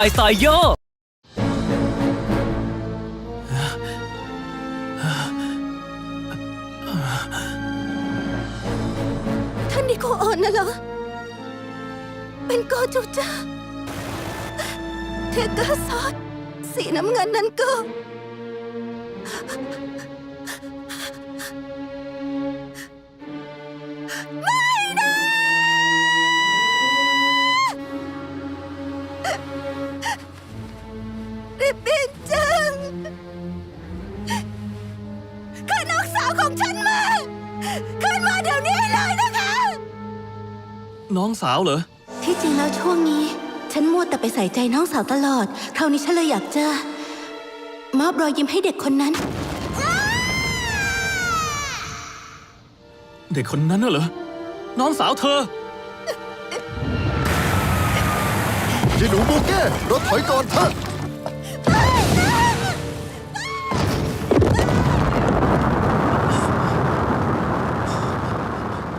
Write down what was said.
ไอซายโยท่านนิโคโอนน่ะเหรอ เป็นโกจูจ้าเทกอร์ซอสสีน้ำเงินนั้นก็ ไม่ นะริบบิ้นจังคืนน้องสาวของฉันมาคืนมาเดี๋ยวนี้เลยนะคะ น้องสาวเหรอ ที่จริงแล้วช่วงนี้ ฉันมัวแต่ไปใส่ใจน้องสาวตลอด คราวนี้ฉันเลยอยากจะมอบรอยยิ้มให้เด็กคนนั้น เด็กคนนั้นน่ะเหรอ น้องสาวเธอยีหนูบูเก้รถถอยก่อนเถอะ